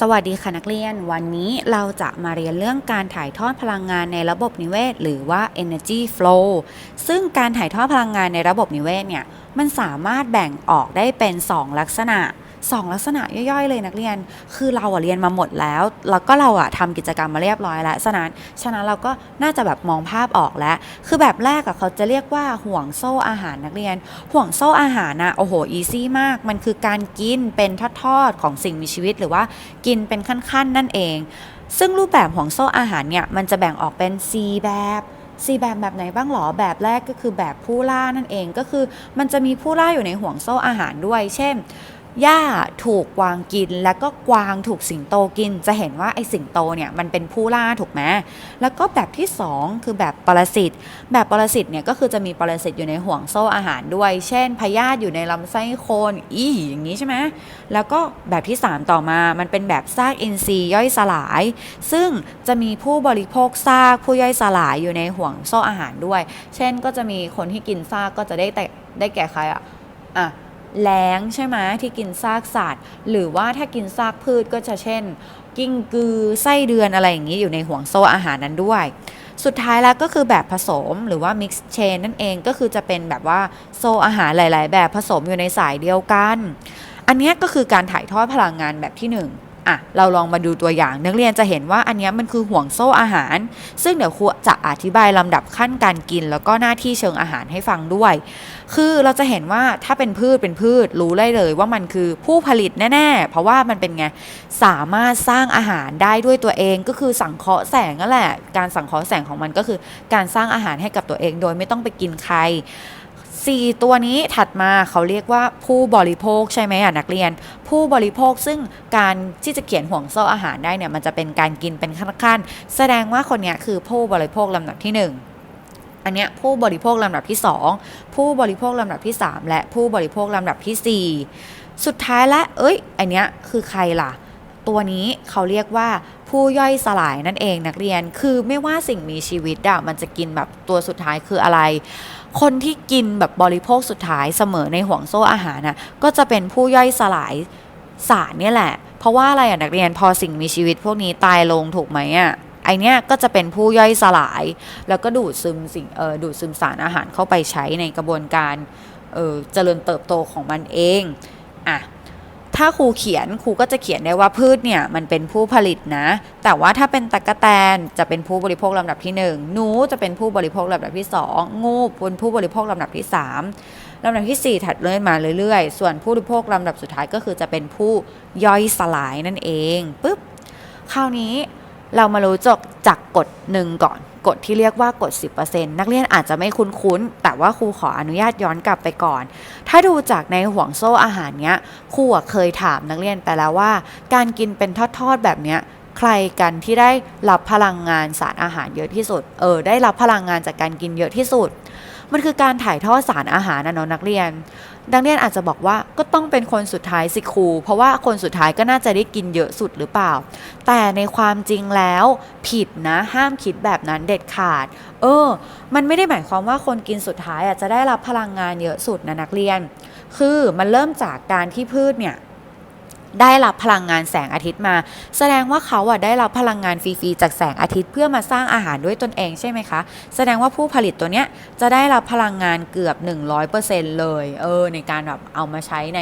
สวัสดีค่ะนักเรียน วันนี้เราจะมาเรียนเรื่องการถ่ายทอดพลังงานในระบบนิเวศ หรือว่า energy flow ซึ่งการถ่ายทอดพลังงานในระบบนิเวศเนี่ยมันสามารถแบ่งออกได้เป็น 2 ลักษณะ 2 ลักษณะย่อยๆ เลยนักเรียน คือเราอะเรียนมาหมดแล้ว แล้วก็เราอะทำกิจกรรมมาเรียบร้อยแล้วฉะนั้นฉะนั้นเราก็น่าจะแบบมองภาพออกแล้ว คือแบบแรกอะเขาจะเรียกว่าห่วงโซ่อาหารนักเรียน ห่วงโซ่อาหารนะโอ้โหอีซี่มาก มันคือการกินเป็นทอดๆของสิ่งมีชีวิตหรือว่ากินเป็นขั้นๆ นั่นเอง ซึ่งรูปแบบห่วงโซ่อาหารเนี่ยมันจะแบ่งออกเป็น 4 แบบ4แบบแบบไหนบ้างหรอแบบแรกก็คือแบบผู้ล่านั่นเองก็คือ มันจะมีผู้ล่าอยู่ในห่วงโซ่อาหารด้วย เช่น หญ้าถูกกวางกิน แล้วก็กวางถูกสิงโตกิน จะเห็นว่าไอ้สิงโตเนี่ยมันเป็นผู้ล่าถูกไหมแล้วก็แบบที่ 2 คือแบบปรสิต แบบปรสิตเนี่ยก็คือจะมีปรสิตอยู่ในห่วงโซ่อาหารด้วย เช่นพยาธิอยู่ในลำไส้โคนอีอย่างนี้ใช่ไหมแล้วก็แบบที่ 3 ต่อมามันเป็นแบบซากอินทรีย์ย่อยสลาย ซึ่งจะมีผู้บริโภคซากผู้ย่อยสลายอยู่ในห่วงโซ่อาหารด้วย เช่นก็จะมีคนที่กินซากก็จะได้แต่ได้แก่ใครอะอะ แล้งใช่ไหมที่กินซากสัตว์ หรือว่าถ้ากินซากพืชก็จะเช่น กิ้งกือไส้เดือนอะไรอย่างนี้อยู่ในห่วงโซ่อาหารนั้นด้วย สุดท้ายแล้วก็คือแบบผสมหรือว่า mix chain นั่นเองก็คือจะเป็นแบบว่าโซ่อาหารหลาย ๆ แบบผสมอยู่ในสายเดียวกัน อันนี้ก็คือการถ่ายทอดพลังงานแบบที่หนึ่งอะเราลองมาดูตัวอย่างนักเรียนจะเห็นว่าอันนี้มันคือห่วงโซ่อาหาร ซึ่งเดี๋ยวครูจะอธิบายลำดับขั้นการกิน แล้วก็หน้าที่เชิงอาหารให้ฟังด้วย คือเราจะเห็นว่าถ้าเป็นพืชเป็นพืชรู้ได้เลยว่ามันคือผู้ผลิตแน่ๆ เพราะว่ามันเป็นไงสามารถสร้างอาหารได้ด้วยตัวเองก็คือสังเคราะห์แสงนั่นแหละ การสังเคราะห์แสงของมันก็คือ การสร้างอาหารให้กับตัวเองโดยไม่ต้องไปกินใครสี่ตัวนี้ถัดมาเขาเรียกว่าผู้บริโภคใช่ไหมอะนักเรียน ผู้บริโภคซึ่งการที่จะเขียนห่วงโซ่อาหารได้เนี่ยมันจะเป็นการกินเป็นขั้นๆแสดงว่าคนนี้คือผู้บริโภคลำดับที่หนึ่ง อันเนี้ยผู้บริโภคลำดับที่ 2 ผู้บริโภคลำดับที่ 3 และผู้บริโภคลำดับทีสี่ 4 สุดท้ายและ เอ้ย อันเนี้ยคือใครล่ะ ตัวนี้เขาเรียกว่าผู้ย่อยสลายนั่นเองนักเรียน คือไม่ว่าสิ่งมีชีวิตอะมันจะกินแบบตัวสุดท้ายคืออะไร คนที่กินแบบบริโภคสุดท้ายเสมอในห่วงโซ่อาหารน่ะก็จะเป็นผู้ย่อยสลายสารเนี่ยแหละ เพราะว่าอะไรอะนักเรียนพอสิ่งมีชีวิตพวกนี้ตายลงถูกไหมอะ ไอเนี้ยก็จะเป็นผู้ย่อยสลาย แล้วก็ดูดซึมสิ่งเออดูดซึมสารอาหารเข้าไปใช้ในกระบวนการเออเจริญเติบโตของมันเองอะถ้าครูเขียนครูก็จะเขียนได้ว่าพืชเนี่ยมันเป็นผู้ผลิตนะ แต่ว่าถ้าเป็นตะกะแตนจะเป็นผู้บริโภคลำดับที่หนึ่งหนูจะเป็นผู้บริโภคลำดับที่สองงูเป็นผู้บริโภคลำดับที่สามลำดับที่สี่ถัดเลื่อนมาเรื่อยๆ ส่วนผู้บริโภคลำดับสุดท้ายก็คือจะเป็นผู้ย่อยสลายนั่นเองปุ๊บคราวนี้ เรามารู้จักจากกฎหนึ่งก่อน กฎที่เรียกว่ากฎ 10%นักเรียนอาจจะไม่คุ้นๆ แต่ว่าครูขออนุญาตย้อนกลับไปก่อน ถ้าดูจากในห่วงโซ่อาหารเนี้ย ครูเคยถามนักเรียนไปแล้วว่า การกินเป็นทอดๆแบบเนี้ยใครกันที่ได้รับพลังงานสารอาหารเยอะที่สุด เออ ได้รับพลังงานจากการกินเยอะที่สุด มันคือการถ่ายทอดสารอาหารนะเนาะนักเรียน นักเรียนอาจจะบอกว่าก็ต้องเป็นคนสุดท้ายสิครู เพราะว่าคนสุดท้ายก็น่าจะได้กินเยอะสุดหรือเปล่า แต่ในความจริงแล้วผิดนะห้ามคิดแบบนั้นเด็ดขาด เออ มันไม่ได้หมายความว่าคนกินสุดท้ายอาจจะได้รับพลังงานเยอะสุดนะนักเรียน คือมันเริ่มจากการที่พืชเนี่ย ได้รับพลังงานแสงอาทิตย์มา แสดงว่าเขาอะได้รับพลังงานฟรีๆจากแสงอาทิตย์เพื่อมาสร้างอาหารด้วยตนเองใช่ไหมคะ แสดงว่าผู้ผลิตตัวเนี้ยจะได้รับพลังงานเกือบ 100%เลยเออในการแบบเอามาใช้ใน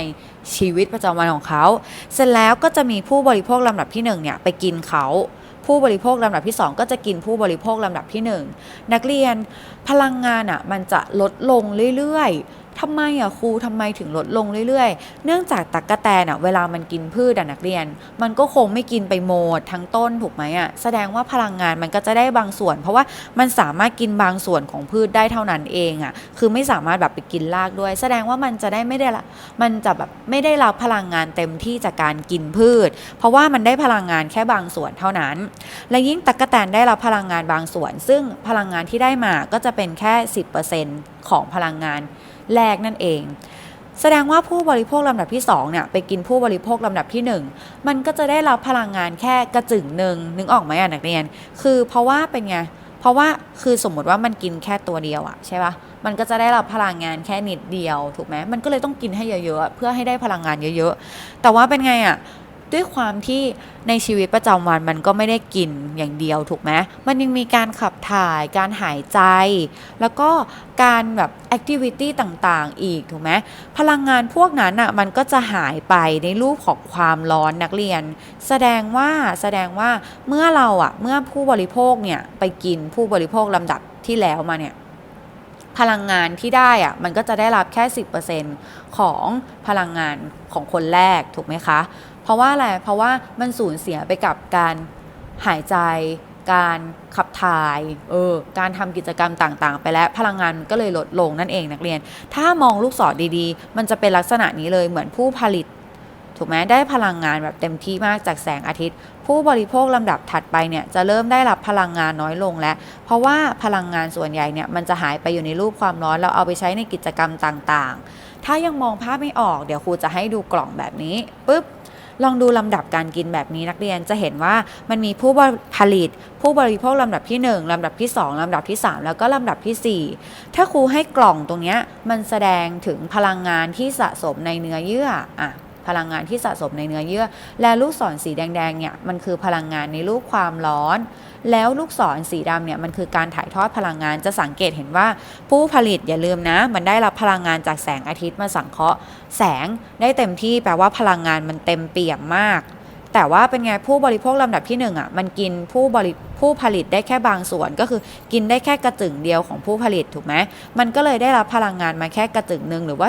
ชีวิตประจำวันของเขา เสร็จแล้วก็จะมีผู้บริโภคลำดับที่1เนี่ยไปกินเขาผู้บริโภคลำดับที่ 2 ก็จะกินผู้บริโภคลำดับที่ 1 นักเรียนพลังงานอะมันจะลดลงเรื่อยๆ ทำไมอะครูทำไมถึงลดลงเรื่อยๆ เนื่องจากตักกะแตนอะเวลามันกินพืชอะนักเรียน มันก็คงไม่กินไปหมดทั้งต้นถูกไหมอะแสดงว่าพลังงานมันก็จะได้บางส่วน เพราะว่ามันสามารถกินบางส่วนของพืชได้เท่านั้นเองอะคือไม่สามารถแบบไปกินรากด้วย แสดงว่ามันจะได้ไม่ได้ละมันจะแบบไม่ได้รับพลังงานเต็มที่จากการกินพืช เพราะว่ามันได้พลังงานแค่บางส่วนเท่านั้น และยิ่งตักกะแตนได้รับพลังงานบางส่วน ซึ่งพลังงานที่ได้มาก็จะเป็นแค่ 10%ของพลังงาน แรกนั่นเอง แสดงว่าผู้บริโภคลำดับที่2เนี่ยไปกินผู้บริโภคลำดับที่ 1 มันก็จะได้รับพลังงานแค่กระจึงหนึ่งนึกออกไหมอะนักเรียน คือเพราะว่าเป็นไงเพราะว่าคือสมมติว่ามันกินแค่ตัวเดียวอะใช่ปะมันก็จะได้รับพลังงานแค่นิดเดียวถูกไหมมันก็เลยต้องกินให้เยอะๆเพื่อให้ได้พลังงานเยอะ ๆ แต่ว่าเป็นไงอะ ด้วยความที่ในชีวิตประจำวันมันก็ไม่ได้กินอย่างเดียวถูกไหมมันยังมีการขับถ่ายการหายใจ แล้วก็การแบบแอคทิวิตี้ต่างๆ อีกถูกไหมพลังงานพวกนั้นอะมันก็จะหายไปในรูปของความร้อนนักเรียน แสดงว่าแสดงว่าเมื่อเราอะเมื่อผู้บริโภคเนี่ยไปกินผู้บริโภคลำดับที่แล้วมาเนี่ยพลังงานที่ได้อะมันก็จะได้รับแค่ 10%ของพลังงานของคนแรกถูกไหมคะ เพราะว่าอะไร เพราะว่ามันสูญเสียไปกับการหายใจ การขับถ่าย เออ การทำกิจกรรมต่างๆ ไปแล้วพลังงานมันก็เลยลดลงนั่นเองนักเรียน ถ้ามองลูกศรดีๆ มันจะเป็นลักษณะนี้เลยเหมือนผู้ผลิต ถูกไหมได้พลังงานแบบเต็มที่มากจากแสงอาทิตย์ ผู้บริโภคลำดับถัดไปเนี่ยจะเริ่มได้รับพลังงานน้อยลงแล้ว เพราะว่าพลังงานส่วนใหญ่เนี่ยมันจะหายไปอยู่ในรูปความร้อนเราเอาไปใช้ในกิจกรรมต่างๆ ถ้ายังมองภาพไม่ออกเดี๋ยวครูจะให้ดูกล่องแบบนี้ปุ๊บ ลองดูลำดับการกินแบบนี้นักเรียนจะเห็นว่ามันมีผู้ผลิต ผู้บริโภคลำดับที่ 1 ลำดับที่ 2 ลำดับที่ 3 แล้วก็ลำดับทีสี่4 ถ้าครูให้กล่องตรงนี้มันแสดงถึงพลังงานที่สะสมในเนื้อเยื่ออะ พลังงานที่สะสมในเนื้อเยื่อ และลูกศรสีแดงๆเนี่ยมันคือพลังงานในรูปความร้อน แล้วลูกศรสีดำเนี่ยมันคือการถ่ายทอดพลังงานจะสังเกตเห็นว่า ผู้ผลิตอย่าลืมนะ มันได้รับพลังงานจากแสงอาทิตย์มาสังเคราะห์ แสงได้เต็มที่แปลว่าพลังงานมันเต็มเปี่ยมมาก แต่ว่าเป็นไงผู้บริโภคลำดับที่หนึ่งอะมันกินผู้บริผู้ผลิตได้แค่บางส่วนก็คือกินได้แค่กระจึงเดียวของผู้ผลิตถูกไหมมันก็เลยได้รับพลังงานมาแค่กระจึงหนึ่งหรือว่า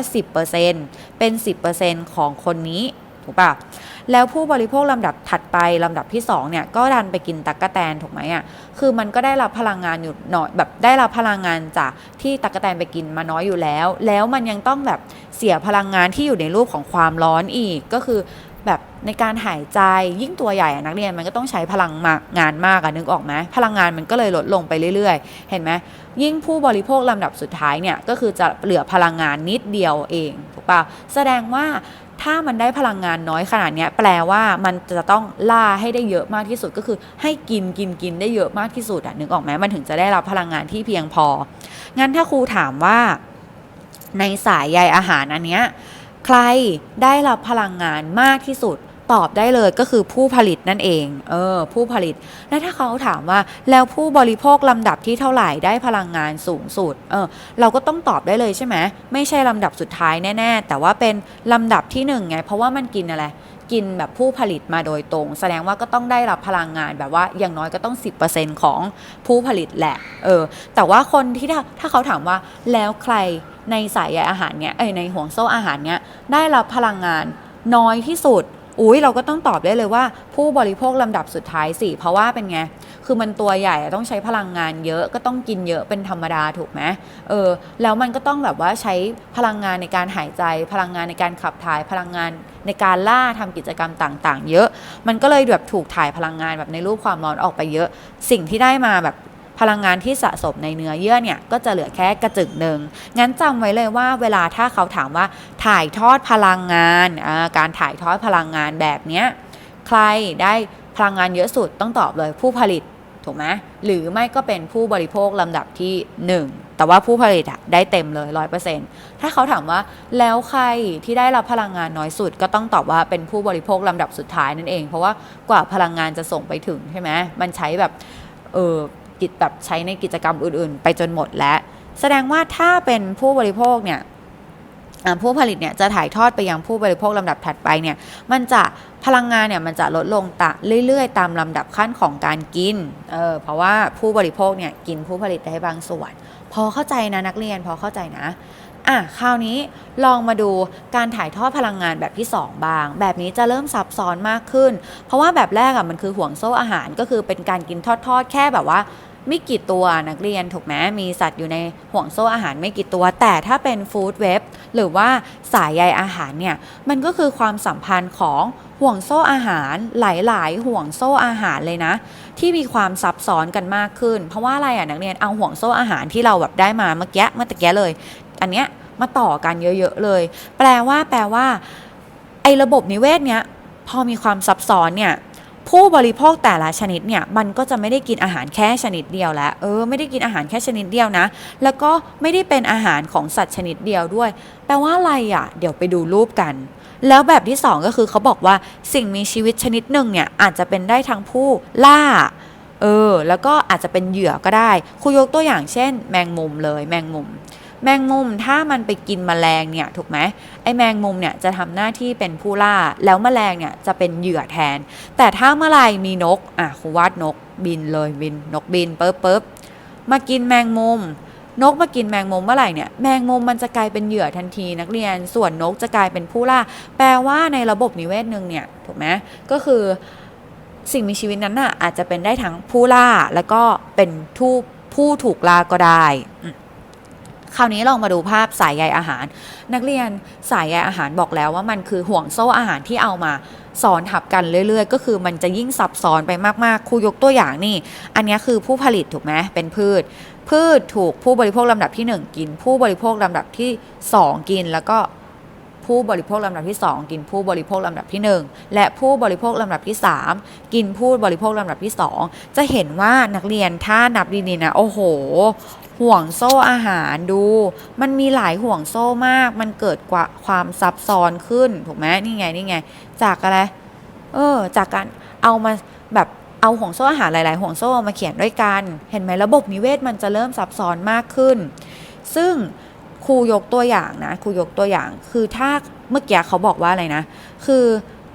10%เป็น 10%ของคนนี้ถูกปะแล้วผู้บริโภคลำดับถัดไปลำดับที่2เนี่ยก็ดันไปกินตั๊กแตนถูกไหมอะคือมันก็ได้รับพลังงานอยู่หน่อยแบบได้รับพลังงานจากที่ตั๊กแตนไปกินมาน้อยอยู่แล้ว แล้วมันยังต้องแบบเสียพลังงานที่อยู่ในรูปของความร้อนอีกก็คือ แบบในการหายใจยิ่งตัวใหญ่นักเรียนมันก็ต้องใช้พลังางานมากอะนึกออกไหมพลังงานมันก็เลยลดลงไปเรื่อยๆ เห็นไหมยิ่งผู้บริโภคลำดับสุดท้ายเนี่ยก็คือจะเหลือพลังงานนิดเดียวเองถูกปะแสดงว่าถ้ามันได้พลังงานน้อยขนาดนี้แปลว่ามันจะต้องล่าให้ได้เยอะมากที่สุดก็คือ ให้กินกินกินได้เยอะมากที่สุดอะนึกออกไหมมันถึงจะได้รับพลังงานที่เพียงพอ งั้นถ้าครูถามว่าในสายใยอาหารอันเนี้ย ใครได้รับพลังงานมากที่สุดตอบได้เลยก็คือผู้ผลิตนั่นเอง เออ ผู้ผลิต และถ้าเขาถามว่าแล้วผู้บริโภคลำดับที่เท่าไหร่ได้พลังงานสูงสุด เออ เราก็ต้องตอบได้เลยใช่ไหม ไม่ใช่ลำดับสุดท้ายแน่ ๆ แต่ว่าเป็นลำดับที่หนึ่งไง เพราะว่ามันกินอะไร กินแบบผู้ผลิตมาโดยตรง แสดงว่าก็ต้องได้รับพลังงานแบบว่าอย่างน้อยก็ต้อง 10%ของผู้ผลิตแหละเออแต่ว่าคนที่ถ้าถ้าเขาถามว่าแล้วใครในสายใยอาหารเนี้ยเอ้ยในห่วงโซ่อาหารเนี้ยได้รับพลังงานน้อยที่สุดอุ้ยเราก็ต้องตอบได้เลยว่า ผู้บริโภคลำดับสุดท้ายสิเพราะว่าเป็นไง คือมันตัวใหญ่ต้องใช้พลังงานเยอะก็ต้องกินเยอะเป็นธรรมดาถูกไหมเออแล้วมันก็ต้องแบบว่าใช้พลังงานในการหายใจ พลังงานในการขับถ่ายพลังงานในการล่าทำกิจกรรมต่าง ๆ เยอะ มันก็เลยแบบถูกถ่ายพลังงานแบบในรูปความร้อนออกไปเยอะ สิ่งที่ได้มาแบบพลังงานที่สะสมในเนื้อเยื่อเนี่ยก็จะเหลือแค่กระจึกหนึ่ง งั้นจำไว้เลยว่าเวลาถ้าเขาถามว่าถ่ายทอดพลังงาน การถ่ายทอดพลังงานแบบเนี้ยใครได้พลังงานเยอะสุดต้องตอบเลยผู้ผลิต ถูกไหมหรือไม่ก็เป็นผู้บริโภคลำดับที่ 1 แต่ว่าผู้ผลิตอะได้เต็มเลย 100%ถ้าเขาถามว่าแล้วใครที่ได้รับพลังงานน้อยสุด ก็ต้องตอบว่าเป็นผู้บริโภคลำดับสุดท้ายนั่นเอง เพราะว่ากว่าพลังงานจะส่งไปถึงใช่ไหมมันใช้แบบเออกิจแบบใช้ในกิจกรรมอื่น ๆ ไปจนหมดแล้ว แสดงว่าถ้าเป็นผู้บริโภคเนี่ย ผู้ผลิตเนี่ยจะถ่ายทอดไปยังผู้บริโภคลำดับถัดไปเนี่ยมันจะพลังงานเนี่ยมันจะลดลงตะเรื่อยๆ ตามลำดับขั้นของการกินเออเพราะว่าผู้บริโภคเนี่ยกินผู้ผลิตได้บางส่วน พอเข้าใจนะนักเรียนพอเข้าใจนะอะคราวนี้ลองมาดูการถ่ายทอดพลังงานแบบที่ 2บาง แบบนี้จะเริ่มซับซ้อนมากขึ้น เพราะว่าแบบแรกอะมันคือห่วงโซ่อาหารก็คือเป็นการกินทอดๆ แค่แบบว่า ไม่กี่ตัวนักเรียนถูกไหมมีสัตว์อยู่ในห่วงโซ่อาหารไม่กี่ตัว แต่ถ้าเป็นฟู้ดเว็บหรือว่าสายใยอาหารเนี่ย มันก็คือความสัมพันธ์ของห่วงโซ่อาหารหลาย ๆ ห่วงโซ่อาหารเลยนะ ที่มีความซับซ้อนกันมากขึ้น เพราะว่าอะไรอะนักเรียนเอาห่วงโซ่อาหารที่เราแบบได้มาเมื่อกี้เมื่อตะกี้เลย อันเนี้ยมาต่อกันเยอะ ๆ เลย แปลว่าแปลว่าไอ้ระบบนิเวศเนี้ยพอมีความซับซ้อนเนี่ย ผู้บริโภคแต่ละชนิดเนี่ยมันก็จะไม่ได้กินอาหารแค่ชนิดเดียวแล้วเออไม่ได้กินอาหารแค่ชนิดเดียวนะ แล้วก็ไม่ได้เป็นอาหารของสัตว์ชนิดเดียวด้วย แปลว่าอะไรอะ เดี๋ยวไปดูรูปกัน แล้วแบบที่สองก็คือเขาบอกว่าสิ่งมีชีวิตชนิดหนึ่งเนี่ยอาจจะเป็นได้ทั้งผู้ล่าเออแล้วก็อาจจะเป็นเหยื่อก็ได้ครูยกตัวอย่างเช่น แมงมุมเลยแมงมุม แมงมุมถ้ามันไปกินแมลงเนี่ยถูกไหมไอแมงมุมเนี่ยจะทำหน้าที่เป็นผู้ล่า แล้วแมลงเนี่ยจะเป็นเหยื่อแทน แต่ถ้าเมื่อไหรมีนกอะครูวาดนกบินเลยบินนกบินเปิ๊บปิ๊บมากินแมงมุม นกมากินแมงมุมเมื่อไหร่เนี่ยแมงมุมมันจะกลายเป็นเหยื่อทันทีนักเรียน ส่วนนกจะกลายเป็นผู้ล่า แปลว่าในระบบนิเวศหนึ่งเนี่ยถูกไหมก็คือสิ่งมีชีวิตนั้นน่ะอาจจะเป็นได้ทั้งผู้ล่า แล้วก็เป็นผู้ผู้ถูกล่าก็ได้ คราวนี้ลองมาดูภาพสายใยอาหาร นักเรียนสายใยอาหารบอกแล้วว่ามันคือห่วงโซ่อาหารที่เอามาซ้อนทับกันเรื่อยๆ ก็คือมันจะยิ่งซับซ้อนไปมากๆครูยกตัวอย่างนี่ อันนี้คือผู้ผลิตถูกไหมเป็นพืช พืชถูกผู้บริโภคลำดับที่ 1 กิน ผู้บริโภคลำดับที่ 2 กินแล้วก็ผู้บริโภคลำดับที่ 2 กินผู้บริโภคลำดับที่ 1 และผู้บริโภคลำดับที่ 3 กินผู้บริโภคลำดับที่ 2 จะเห็นว่านักเรียนถ้านับดีๆนะ โอ้โห ห่วงโซ่อาหารดู มันมีหลายห่วงโซ่มาก มันเกิดกว่าความซับซ้อนขึ้นถูกไหมนี่ไงนี่ไง จากอะไร เออ จากการเอามาแบบเอาห่วงโซ่อาหารหลาย ๆ ห่วงโซ่เอามาเขียนด้วยกัน เห็นไหมระบบนิเวศมันจะเริ่มซับซ้อนมากขึ้น ซึ่งครูยกตัวอย่างนะครูยกตัวอย่าง คือถ้าเมื่อกี้เขาบอกว่าอะไรนะ คือ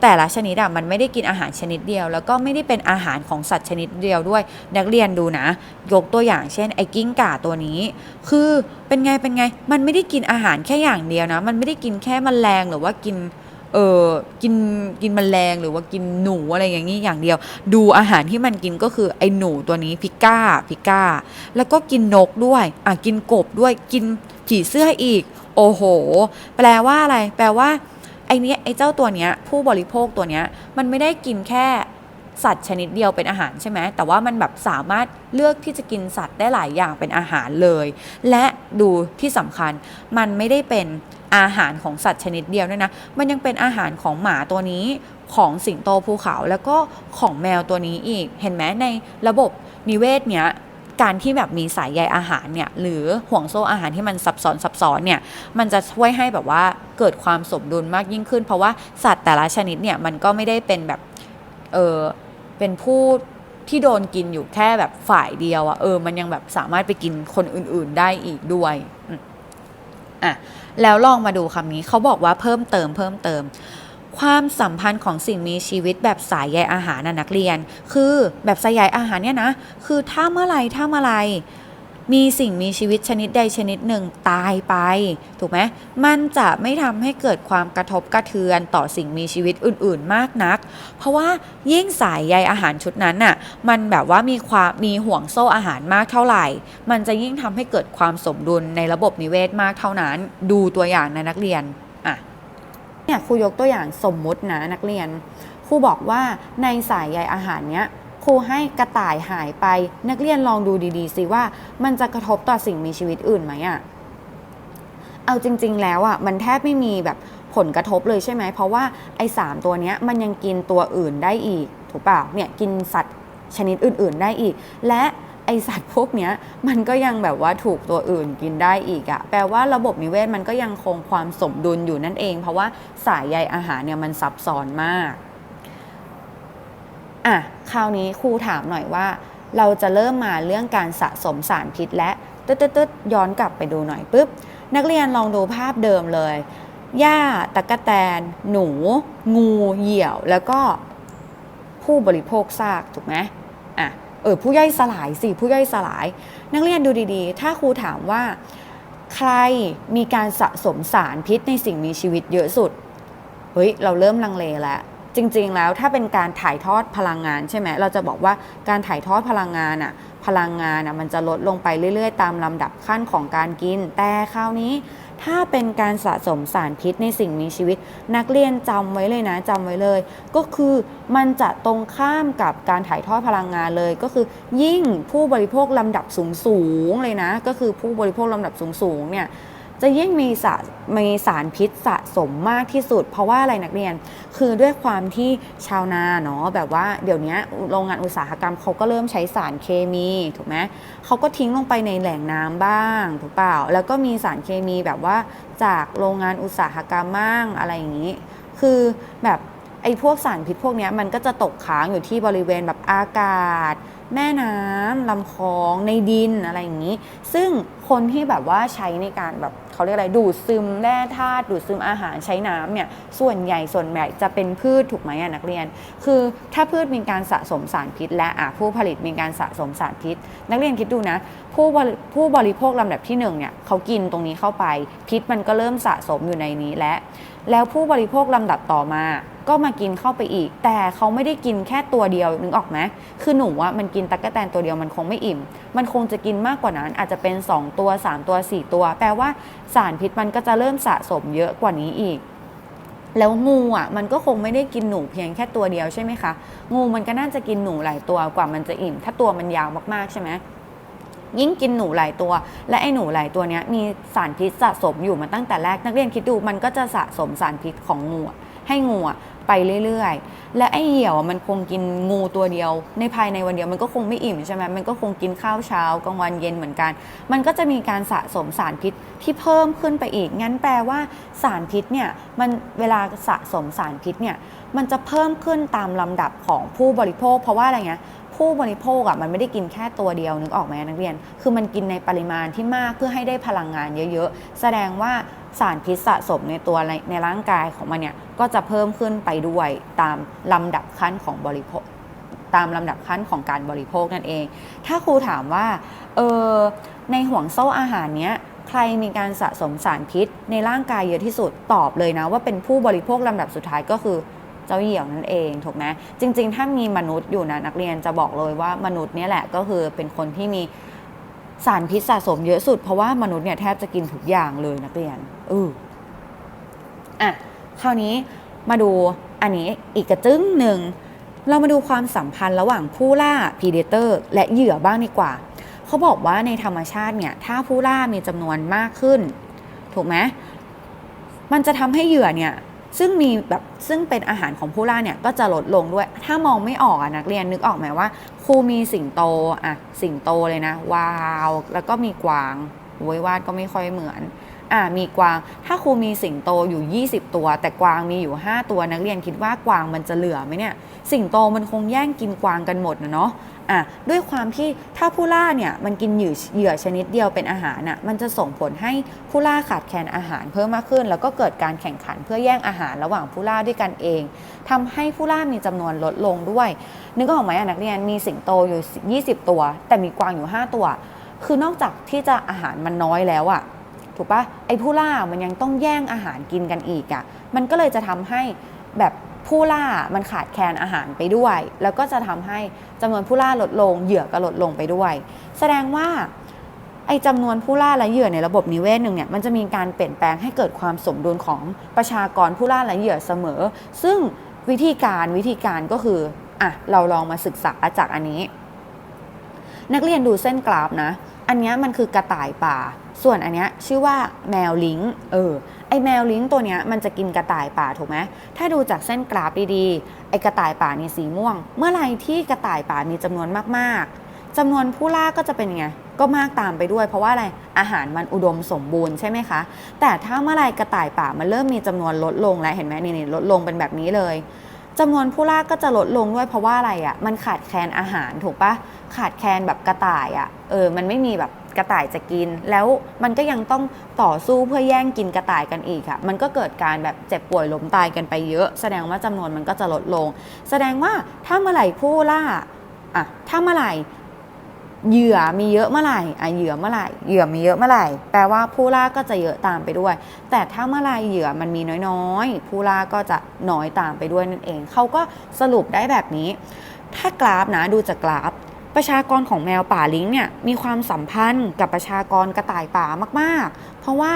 แต่ละชนิดอะมันไม่ได้กินอาหารชนิดเดียว แล้วก็ไม่ได้เป็นอาหารของสัตว์ชนิดเดียวด้วย นักเรียนดูนะ ยกตัวอย่างเช่นไอ้กิ้งก่าตัวนี้ คือเป็นไงเป็นไง มันไม่ได้กินอาหารแค่อย่างเดียวนะ มันไม่ได้กินแค่แมลงหรือว่ากินเออกินกินแมลงหรือว่ากินหนูอะไรอย่างนี้อย่างเดียว ดูอาหารที่มันกินก็คือไอ้หนูตัวนี้พิก้าพิก้า แล้วก็กินนกด้วยอะกินกบด้วยกินผีเสื้ออีก โอ้โห แปลว่าอะไร แปลว่า ไอ้เนี้ยไอ้เจ้าตัวเนี้ยผู้บริโภคตัวเนี้ยมันไม่ได้กินแค่สัตว์ชนิดเดียวเป็นอาหารใช่ไหมแต่ว่ามันแบบสามารถเลือกที่จะกินสัตว์ได้หลายอย่างเป็นอาหารเลย และดูที่สำคัญมันไม่ได้เป็นอาหารของสัตว์ชนิดเดียวด้วยนะ มันยังเป็นอาหารของหมาตัวนี้ของสิงโตภูเขาแล้วก็ของแมวตัวนี้อีก เห็นไหมในระบบนิเวศเนี้ย การที่แบบมีสายใยอาหารเนี่ยหรือห่วงโซ่อาหารที่มันซับซ้อนซับซ้อนเนี่ยมันจะช่วยให้แบบว่าเกิดความสมดุลมากยิ่งขึ้น เพราะว่าสัตว์แต่ละชนิดเนี่ยมันก็ไม่ได้เป็นแบบเออเป็นผู้ที่โดนกินอยู่แค่แบบฝ่ายเดียวอะเออมันยังแบบสามารถไปกินคนอื่น ๆได้อีกด้วยอะแล้วลองมาดูคำนี้เขาบอกว่าเพิ่มเติมเพิ่มเติม ความสัมพันธ์ของสิ่งมีชีวิตแบบสายใยอาหารนะนักเรียน คือแบบสายใยอาหารเนี่ยนะ คือถ้าเมื่อไหรถ้าเมื่อไหรมีสิ่งมีชีวิตชนิดใดชนิดหนึ่งตายไป ถูกไหมมันจะไม่ทำให้เกิดความกระทบกระเทือนต่อสิ่งมีชีวิตอื่น ๆ มากนัก เพราะว่ายิ่งสายใยอาหารชุดนั้นน่ะ มันแบบว่ามีความมีห่วงโซ่อาหารมากเท่าไหร่ มันจะยิ่งทำให้เกิดความสมดุลในระบบนิเวศมากเท่านั้น ดูตัวอย่างนะนักเรียน เนี่ยครูยกตัวอย่างสมมุตินะนักเรียนครูบอกว่าในสายใยอาหารเนี้ยครูให้กระต่ายหายไป นักเรียนลองดูดีๆสิว่ามันจะกระทบต่อสิ่งมีชีวิตอื่นไหมอะ่ะเอาจริง ๆ แล้วอะ่ะมันแทบไม่มีแบบผลกระทบเลยใช่ไหม เพราะว่าไอ้สามตัวเนี้ยมันยังกินตัวอื่นได้อีก ถูกเปล่าเนี่ยกินสัตว์ชนิดอื่น ๆ ได้อีก และ ไอสัตว์พวกเนี้ยมันก็ยังแบบว่าถูกตัวอื่นกินได้อีกอะแปลว่าระบบนิเวศมันก็ยังคงความสมดุลอยู่นั่นเอง เพราะว่าสายใยอาหารเนี่ยมันซับซ้อนมากอะคราวนี้ครูถามหน่อยว่า เราจะเริ่มมาเรื่องการสะสมสารพิษและตึ๊ดตึ๊ดๆๆย้อนกลับไปดูหน่อยปุ๊บนักเรียนลองดูภาพเดิมเลยหญ้าตะกะแตน หนู งู เหยี่ยว แล้วก็ผู้บริโภคซาก ถูกไหมอะ เออผู้ย่อยสลายสิผู้ย่อยสลาย นักเรียนดูดีๆ ถ้าครูถามว่า ใครมีการสะสมสารพิษในสิ่งมีชีวิตเยอะสุดเฮ้ยเราเริ่มลังเลแล้วจริง ๆ แล้วถ้าเป็นการถ่ายทอดพลังงานใช่ไหมเราจะบอกว่าการถ่ายทอดพลังงานอะพลังงานอะมันจะลดลงไปเรื่อย ๆ ตามลำดับขั้นของการกิน แต่คราวนี้ ถ้าเป็นการสะสมสารพิษในสิ่งมีชีวิต นักเรียนจำไว้เลยนะจำไว้เลย ก็คือมันจะตรงข้ามกับการถ่ายทอดพลังงานเลย ก็คือยิ่งผู้บริโภคลำดับสูงๆเลยนะ ก็คือผู้บริโภคลำดับสูงๆเนี่ย จะยิ่งมีสมีสารพิษสะสมมากที่สุด เพราะว่าอะไรนักเรียน คือด้วยความที่ชาวนาเนาะแบบว่าเดี๋ยวนี้โรงงานอุตสาหกรรมเขาก็เริ่มใช้สารเคมีถูกไหมเขาก็ทิ้งลงไปในแหล่งน้ำบ้างถูกเปล่า แล้วก็มีสารเคมีแบบว่าจากโรงงานอุตสาหกรรมบ้างอะไรอย่างนี้ คือแบบไอ้พวกสารพิษพวกนี้มันก็จะตกค้างอยู่ที่บริเวณแบบอากาศ แม่น้ำลำคลองในดินอะไรอย่างนี้ ซึ่งคนที่แบบว่าใช้ในการแบบเขาเรียกอะไรดูดซึมแร่ธาตุดูดซึมอาหารใช้น้ำเนี่ยส่วนใหญ่ส่วนใหญ่จะเป็นพืชถูกไหมอะนักเรียน คือถ้าพืชมีการสะสมสารพิษ และผู้ผลิตมีการสะสมสารพิษ นักเรียนคิดดูนะผู้บริผู้บริโภคลำดับที่หนึ่งเนี่ยเขากินตรงนี้เข้าไป พิษมันก็เริ่มสะสมอยู่ในนี้และ แล้วผู้บริโภคลำดับต่อมา ก็มากินเข้าไปอีก แต่เขาไม่ได้กินแค่ตัวเดียวนึกออกไหมคือหนูว่ามันกินตะกแตนตัวเดียวมันคงไม่อิ่ม มันคงจะกินมากกว่านั้น อาจจะเป็น 2 ตัว 3 ตัว 4 ตัว แปลว่าสารพิษมันก็จะเริ่มสะสมเยอะกว่านี้อีกแล้วงูอะมันก็คงไม่ได้กินหนูเพียงแค่ตัวเดียวใช่ไหมคะ งูมันก็น่าจะกินหนูหลายตัวกว่ามันจะอิ่ม ถ้าตัวมันยาวมากๆใช่ไหม ยิ่งกินหนูหลายตัว และไอ้หนูหลายตัวเนี้ยมีสารพิษสะสมอยู่มาตั้งแต่แรกนักเรียนคิดดูมันก็จะสะสมสารพิษของงูให้งูไปเรื่อยๆ และไอ้เหี่ยวอมันคงกินงูตัวเดียว ในภายในวันเดียวมันก็คงไม่อิ่มใช่ไหมมันก็คงกินข้าวเช้ากลางวันเย็นเหมือนกัน มันก็จะมีการสะสมสารพิษที่เพิ่มขึ้นไปอีก งั้นแปลว่าสารพิษเนี่ยมันเวลาสะสมสารพิษเนี่ยมันจะเพิ่มขึ้นตามลำดับของผู้บริโภค เพราะว่าอะไรเงี้ย ผู้บริโภคอะมันไม่ได้กินแค่ตัวเดียวนึกออกไหมนักเรียน คือมันกินในปริมาณที่มากเพื่อให้ได้พลังงานเยอะๆ แสดงว่าสารพิษสะสมในตัวในในร่างกายของมันเนี่ยก็จะเพิ่มขึ้นไปด้วยตามลำดับขั้นของบริโภค ตามลำดับขั้นของการบริโภคนั่นเอง ถ้าครูถามว่าเออในห่วงโซ่อาหารเนี้ยใครมีการสะสมสารพิษในร่างกายเยอะที่สุดตอบเลยนะว่าเป็นผู้บริโภคลำดับสุดท้ายก็คือ เจ้าเหี่ยวนั่นเองถูกไหมจริง ๆ ถ้ามีมนุษย์อยู่นะนักเรียนจะบอกเลยว่ามนุษย์เนี่ยแหละก็คือเป็นคนที่มีสารพิษสะสมเยอะสุด เพราะว่ามนุษย์เนี่ยแทบจะกินทุกอย่างเลยนักเรียนเอออะคราวนี้มาดูอันนี้อีกกระจึ้งหนึ่งเรามาดูความสัมพันธ์ระหว่างผู้ล่า predator และเหยื่อบ้างดีกว่า เขาบอกว่าในธรรมชาติเนี่ย ถ้าผู้ล่ามีจำนวนมากขึ้น ถูกไหมมันจะทำให้เหยื่อเนี่ย ซึ่งมีแบบซึ่งเป็นอาหารของผู้ล่าเนี่ยก็จะลดลงด้วย ถ้ามองไม่ออกอะนักเรียนนึกออกไหมว่าครูมีสิงโตอะสิงโตเลยนะวาว แล้วก็มีกวางโวยวาดก็ไม่ค่อยเหมือน อ่ามีกวาง ถ้าครูมีสิงโตอยู่ 20 ตัว แต่กวางมีอยู่ 5 ตัวนักเรียนคิดว่ากวางมันจะเหลือไหมเนี่ย สิงโตมันคงแย่งกินกวางกันหมดนะเนาะอะด้วยความที่ถ้าผู้ล่าเนี่ยมันกินเหยื่อชนิดเดียวเป็นอาหารน่ะมันจะส่งผลให้ผู้ล่าขาดแคลนอาหารเพิ่มมากขึ้น แล้วก็เกิดการแข่งขันเพื่อแย่งอาหารระหว่างผู้ล่าด้วยกันเองทำให้ผู้ล่ามีจำนวนลดลงด้วย นึกออกไหมอะนักเรียนมีสิงโตอยู่ 20 ตัว แต่มีกวางอยู่ 5 ตัว คือนอกจากที่จะอาหารมันน้อยแล้วอะ ถูกปะไอ้ผู้ล่ามันยังต้องแย่งอาหารกินกันอีกอะมันก็เลยจะทำให้แบบผู้ล่ามันขาดแคลนอาหารไปด้วย แล้วก็จะทำให้จำนวนผู้ล่าลดลง เหยื่อก็ลดลงไปด้วย แสดงว่าไอ้จำนวนผู้ล่าและเหยื่อในระบบนิเวศหนึ่งเนี่ยมันจะมีการเปลี่ยนแปลงให้เกิดความสมดุลของประชากรผู้ล่าและเหยื่อเสมอ ซึ่งวิธีการวิธีการก็คืออะเราลองมาศึกษาจากอันนี้ นักเรียนดูเส้นกราฟนะ อันนี้มันคือกระต่ายป่า ส่วนอันเนี้ยชื่อว่าแมวลิงเออไอแมวลิงตัวเนี้ยมันจะกินกระต่ายป่าถูกไหมถ้าดูจากเส้นกราฟดีๆไอกระต่ายป่านี่สีม่วง เมื่อไรที่กระต่ายป่ามีจำนวนมากๆจำนวนผู้ล่าก็จะเป็นไงก็มากตามไปด้วย เพราะว่าอะไรอาหารมันอุดมสมบูรณ์ใช่ไหมคะ แต่ถ้าเมื่อไรกระต่ายป่ามันเริ่มมีจำนวนลดลงแล้วเห็นไหมนี่นี่ลดลงเป็นแบบนี้เลยจำนวนผู้ล่าก็จะลดลงด้วยเพราะว่าอะไรอะ่ะมันขาดแคลนอาหารถูกปะขาดแคลนแบบกระต่ายอะ่ะเออมันไม่มีแบบ กระต่ายจะกิน แล้วมันก็ยังต้องต่อสู้เพื่อแย่งกินกระต่ายกันอีกอะ่ะ มันก็เกิดการแบบเจ็บป่วยล้มตายกันไปเยอะ แสดงว่าจำนวนมันก็จะลดลง แสดงว่าถ้าเมื่อไหร่ผู้ล่าอะถ้าเมื่อไหร่เหยื่อมีเยอะเมื่อไหร่อะเหยื่อเมื่อไหร่เหยื่อมีเยอะเมื่อไหร่ แปลว่าผู้ล่าก็จะเยอะตามไปด้วย แต่ถ้าเมื่อไหร่เหยื่อมันมีน้อยๆ ผู้ล่าก็จะน้อยตามไปด้วยนั่นเอง เขาก็สรุปได้แบบนี้ ถ้ากราฟนะดูจากกราฟ ประชากรของแมวป่าลิงเนี่ยมีความสัมพันธ์กับประชากรกระต่ายป่ามากๆ เพราะว่า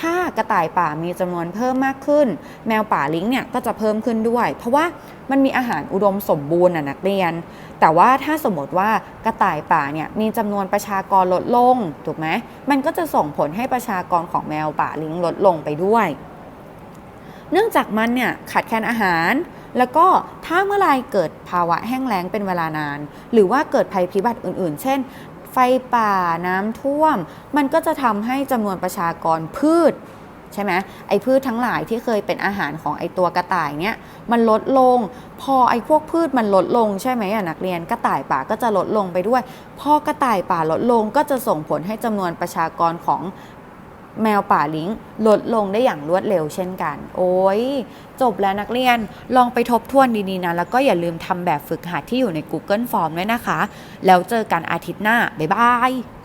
ถ้ากระต่ายป่ามีจำนวนเพิ่มมากขึ้น แมวป่าลิงเนี่ยก็จะเพิ่มขึ้นด้วย เพราะว่ามันมีอาหารอุดมสมบูรณ์น่ะนักเรียน แต่ว่าถ้าสมมติว่ากระต่ายป่าเนี่ยมีจำนวนประชากรลดลงถูกไหมมันก็จะส่งผลให้ประชากรของแมวป่าลิงลดลงไปด้วย เนื่องจากมันเนี่ยขาดแคลนอาหาร แล้วก็ถ้าเมื่อไรเกิดภาวะแห้งแล้งเป็นเวลานาน หรือว่าเกิดภัยพิบัติอื่น ๆ เช่น ไฟป่าน้ำท่วม มันก็จะทำให้จำนวนประชากรพืชใช่ไหมไอ้พืชทั้งหลายที่เคยเป็นอาหารของไอ้ตัวกระต่ายเนี่ยมันลดลง พอไอ้พวกพืชมันลดลงใช่ไหมอะนักเรียนกระต่ายป่าก็จะลดลงไปด้วย พอกระต่ายป่าลดลงก็จะส่งผลให้จำนวนประชากรของ แมวป่าลิงลดลงได้อย่างรวดเร็วเช่นกัน โอ้ย จบแล้วนักเรียนลองไปทบทวนดีๆนะ แล้วก็อย่าลืมทำแบบฝึกหัดที่อยู่ใน Google Form ด้วยนะคะ แล้วเจอกันอาทิตย์หน้า บ๊ายบาย